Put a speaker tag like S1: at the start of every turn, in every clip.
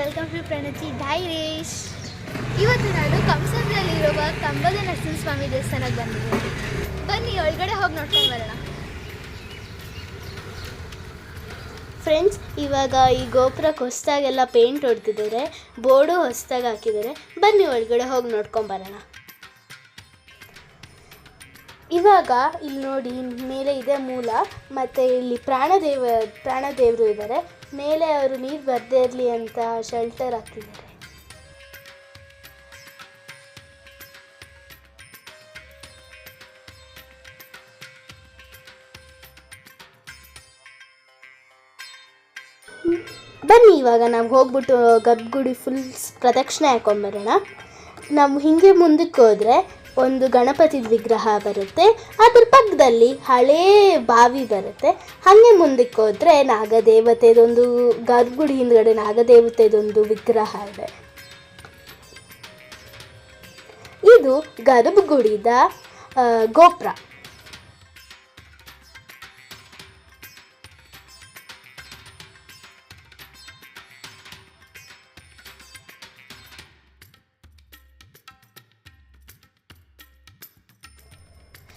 S1: Welcome to Pranati diaries ಇವತ್ತು ನಾನು ಕಂಸಂದ್ರಲ್ಲಿರುವ ಕಂಬದ ನರಸಿಂಹಸ್ವಾಮಿ ದೇವಸ್ಥಾನಕ್ಕೆ ಬಂದಿದ್ದೀನಿ. ಬನ್ನಿ, ಒಳಗಡೆ ಹೋಗಿ ನೋಡ್ಕೊಂಡು ಬರೋಣ. ಫ್ರೆಂಡ್ಸ್ ಇವಾಗ ಈ ಗೋಪುರಕ್ಕೆ ಹೊಸ್ದಾಗೆಲ್ಲ ಪೇಂಟ್ ಹೊಡೆದಿದ್ದಾರೆ, ಬೋರ್ಡು ಹೊಸ್ದಾಗಿ ಹಾಕಿದ್ದಾರೆ. ಬನ್ನಿ, ಒಳಗಡೆ ಹೋಗಿ ನೋಡ್ಕೊಂಡು ಬರೋಣ. ಇವಾಗ ಇಲ್ಲಿ ನೋಡಿ ಮೇಲೆ ಇದೆ ಮೂಲ, ಮತ್ತು ಇಲ್ಲಿ ಪ್ರಾಣದೇವ, ಪ್ರಾಣದೇವರು ಇದ್ದಾರೆ ಮೇಲೆ ಅವರು ನೀರು ಬರದೇ ಇರಲಿ ಅಂತ ಶೆಲ್ಟರ್ ಹಾಕ್ತಿದ್ದಾರೆ ಬನ್ನಿ, ಇವಾಗ ನಾವು ಹೋಗ್ಬಿಟ್ಟು ಗಬ್ಗುಡಿ ಫುಲ್ ಪ್ರದಕ್ಷಿಣೆ ಹಾಕೊಂಬರೋಣ ನಾವು ಹಿಂಗೆ ಮುಂದಕ್ಕೆ ಹೋದರೆ ಒಂದು ಗಣಪತಿ ವಿಗ್ರಹ ಬರುತ್ತೆ. ಅದ್ರ ಪಕ್ಕದಲ್ಲಿ ಹಳೇ ಬಾವಿ ಬರುತ್ತೆ. ಹಾಗೆ ಮುಂದಕ್ಕೆ ಹೋದರೆ ನಾಗದೇವತೆದೊಂದು ಗರ್ಭಗುಡಿ ಹಿಂದ್ಗಡೆ ನಾಗದೇವತೆದೊಂದು ವಿಗ್ರಹ ಇದೆ. ಇದು ಗರ್ಭಗುಡಿದ ಗೋಪುರ.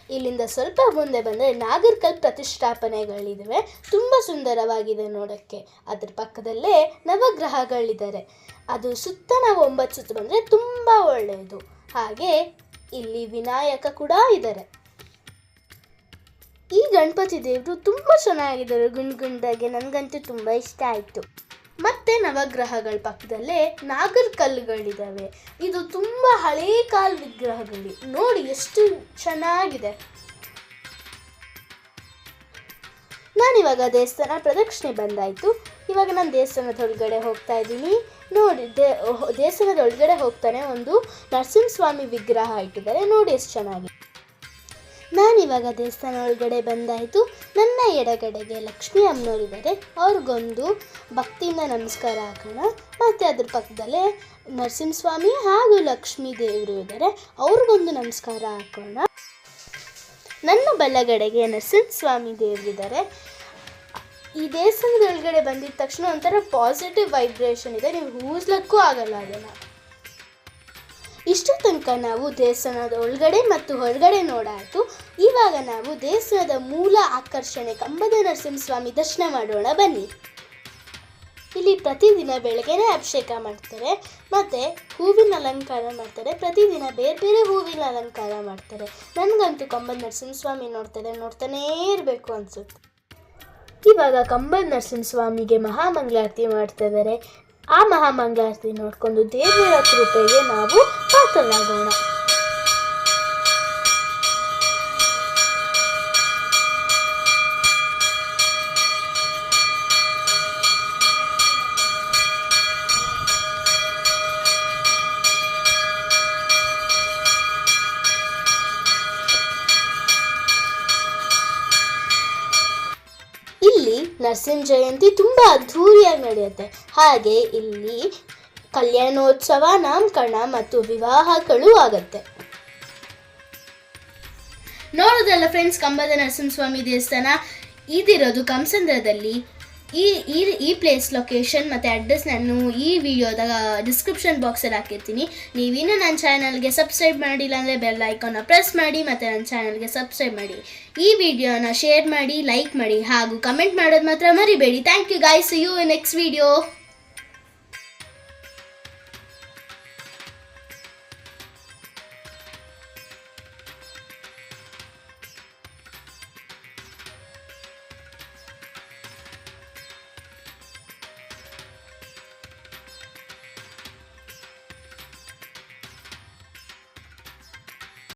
S1: ಇಲ್ಲಿಂದ ಸ್ವಲ್ಪ ಮುಂದೆ ಬಂದರೆ ನಾಗರ್ಕಲ್ ಪ್ರತಿಷ್ಠಾಪನೆಗಳಿದ್ದಾವೆ ತುಂಬ ಸುಂದರವಾಗಿದೆ ನೋಡೋಕ್ಕೆ. ಅದ್ರ ಪಕ್ಕದಲ್ಲೇ ನವಗ್ರಹಗಳಿದ್ದಾರೆ ಅದು ಸುತ್ತ ನಾವು ಒಂಬತ್ತು ಸುತ್ತ ಬಂದರೆ ತುಂಬ ಒಳ್ಳೆಯದು. ಹಾಗೆ ಇಲ್ಲಿ ವಿನಾಯಕ ಕೂಡ ಇದ್ದಾರೆ ಈ ಗಣಪತಿ ದೇವರು ತುಂಬ ಚೆನ್ನಾಗಿದ್ದಾರೆ. ಗುಂಡ್ ಗುಂಡಾಗೆ ನನಗಂತೂ ತುಂಬ ಇಷ್ಟ ಆಯಿತು. ಮತ್ತೆ ನವಗ್ರಹಗಳ ಪಕ್ಕದಲ್ಲೇ ನಾಗರ ಕಲ್ಲುಗಳಿದ್ದಾವೆ. ಇದು ತುಂಬ ಹಳೇ ಕಾಲ ವಿಗ್ರಹಗಳು. ನೋಡಿ ಎಷ್ಟು ಚೆನ್ನಾಗಿದೆ. ನಾನಿವಾಗ ದೇವಸ್ಥಾನ ಪ್ರದಕ್ಷಿಣೆ ಬಂದಾಯಿತು. ಇವಾಗ ನಾನು ದೇವಸ್ಥಾನದ ಒಳಗಡೆ ಹೋಗ್ತಾ ಇದ್ದೀನಿ. ನೋಡಿ, ದೇ ದೇವಸ್ಥಾನದ ಒಳಗಡೆ ಹೋಗ್ತಾನೆ ಒಂದು ನರಸಿಂಹಸ್ವಾಮಿ ವಿಗ್ರಹ ಇಟ್ಟಿದ್ದಾರೆ. ನೋಡಿ ಎಷ್ಟು ಚೆನ್ನಾಗಿದೆ. ನಾನಿವಾಗ ದೇವಸ್ಥಾನ ಒಳಗಡೆ ಬಂದಾಯಿತು. ನನ್ನ ಎಡಗಡೆಗೆ ಲಕ್ಷ್ಮೀ ಅಮ್ಮನವರಿದ್ದಾರೆ. ಅವ್ರಿಗೊಂದು ಭಕ್ತಿಯಿಂದ ನಮಸ್ಕಾರ ಹಾಕೋಣ. ಮತ್ತು ಅದ್ರ ಪಕ್ಕದಲ್ಲೇ ನರಸಿಂಹಸ್ವಾಮಿ ಹಾಗೂ ಲಕ್ಷ್ಮೀ ದೇವರು ಇದ್ದಾರೆ. ಅವ್ರಿಗೊಂದು ನಮಸ್ಕಾರ ಹಾಕೋಣ. ನನ್ನ ಬಲಗಡೆಗೆ ನರಸಿಂಹಸ್ವಾಮಿ ದೇವರಿದ್ದಾರೆ ಈ ದೇವಸ್ಥಾನದ ಒಳಗಡೆ ಬಂದಿದ ತಕ್ಷಣ ಒಂಥರ ಪಾಸಿಟಿವ್ ವೈಬ್ರೇಷನ್ ಇದೆ. ನೀವು ಊಸ್ಲಕ್ಕೂ ಆಗಲ್ಲ ಅದನ್ನು ಇಷ್ಟು ತನಕ ನಾವು ದೇವಸ್ಥಾನದ ಒಳಗಡೆ ಮತ್ತು ಹೊರಗಡೆ ನೋಡಾಯಿತು. ಇವಾಗ ನಾವು ದೇವಸ್ಥಾನದ ಮೂಲ ಆಕರ್ಷಣೆ ಕಂಬದ ನರಸಿಂಹಸ್ವಾಮಿ ದರ್ಶನ ಮಾಡೋಣ ಬನ್ನಿ. ಇಲ್ಲಿ ಪ್ರತಿದಿನ ಬೆಳಗ್ಗೆನೇ ಅಭಿಷೇಕ ಮಾಡ್ತಾರೆ, ಮತ್ತು ಹೂವಿನ ಅಲಂಕಾರ ಮಾಡ್ತಾರೆ, ಪ್ರತಿದಿನ ಬೇರೆ ಬೇರೆ ಹೂವಿನ ಅಲಂಕಾರ ಮಾಡ್ತಾರೆ. ನನಗಂತೂ ಕಂಬದ ನರಸಿಂಹಸ್ವಾಮಿ ನೋಡ್ತಾರೆ ನೋಡ್ತಾನೇ ಇರಬೇಕು ಅನಿಸುತ್ತೆ. ಇವಾಗ ಕಂಬದ ನರಸಿಂಹಸ್ವಾಮಿಗೆ ಮಹಾಮಂಗಳಾರತಿ ಮಾಡ್ತಾ ಇದ್ದಾರೆ ಆ ಮಹಾಮಂಗಳಾರತಿ ನೋಡಿಕೊಂಡು ದೇವರ ಕೃಪೆಗೆ ನಾವು ಪಾತ್ರರಾಗೋಣ ಇಲ್ಲಿ ನರಸಿಂಹ ಜಯಂತಿ ತುಂಬ ಅದ್ಧೂರಿಯಾಗಿ ನಡೆಯುತ್ತೆ. ಹಾಗೆ ಇಲ್ಲಿ ಕಲ್ಯಾಣೋತ್ಸವ, ನಾಮಕರಣ ಮತ್ತು ವಿವಾಹಗಳು ಆಗುತ್ತೆ. ನೋಡೋದಲ್ಲ ಫ್ರೆಂಡ್ಸ್ ಕಂಬದ ನರಸಿಂಹಸ್ವಾಮಿ ದೇವಸ್ಥಾನ. ಇದಿರೋದು ಕಂಸಂದ್ರದಲ್ಲಿ ಈ ಈ ಈ ಪ್ಲೇಸ್ ಲೊಕೇಶನ್ ಮತ್ತು ಅಡ್ರೆಸ್ ನಾನು ಈ ವಿಡಿಯೋದ ಡಿಸ್ಕ್ರಿಪ್ಷನ್ ಬಾಕ್ಸಲ್ಲಿ ಹಾಕಿರ್ತೀನಿ. ನೀವಿನ್ನೂ ನನ್ನ ಚಾನಲ್ಗೆ ಸಬ್ಸ್ಕ್ರೈಬ್ ಮಾಡಿಲ್ಲ ಅಂದರೆ ಬೆಲ್ ಐಕಾನ್ನ ಪ್ರೆಸ್ ಮಾಡಿ ಮತ್ತು ನನ್ನ ಚಾನಲ್ಗೆ ಸಬ್ಸ್ಕ್ರೈಬ್ ಮಾಡಿ. ಈ ವಿಡಿಯೋನ ಶೇರ್ ಮಾಡಿ ಲೈಕ್ ಮಾಡಿ ಹಾಗೂ ಕಮೆಂಟ್ ಮಾಡೋದು ಮಾತ್ರ ಮರಿಬೇಡಿ. Thank you guys you next video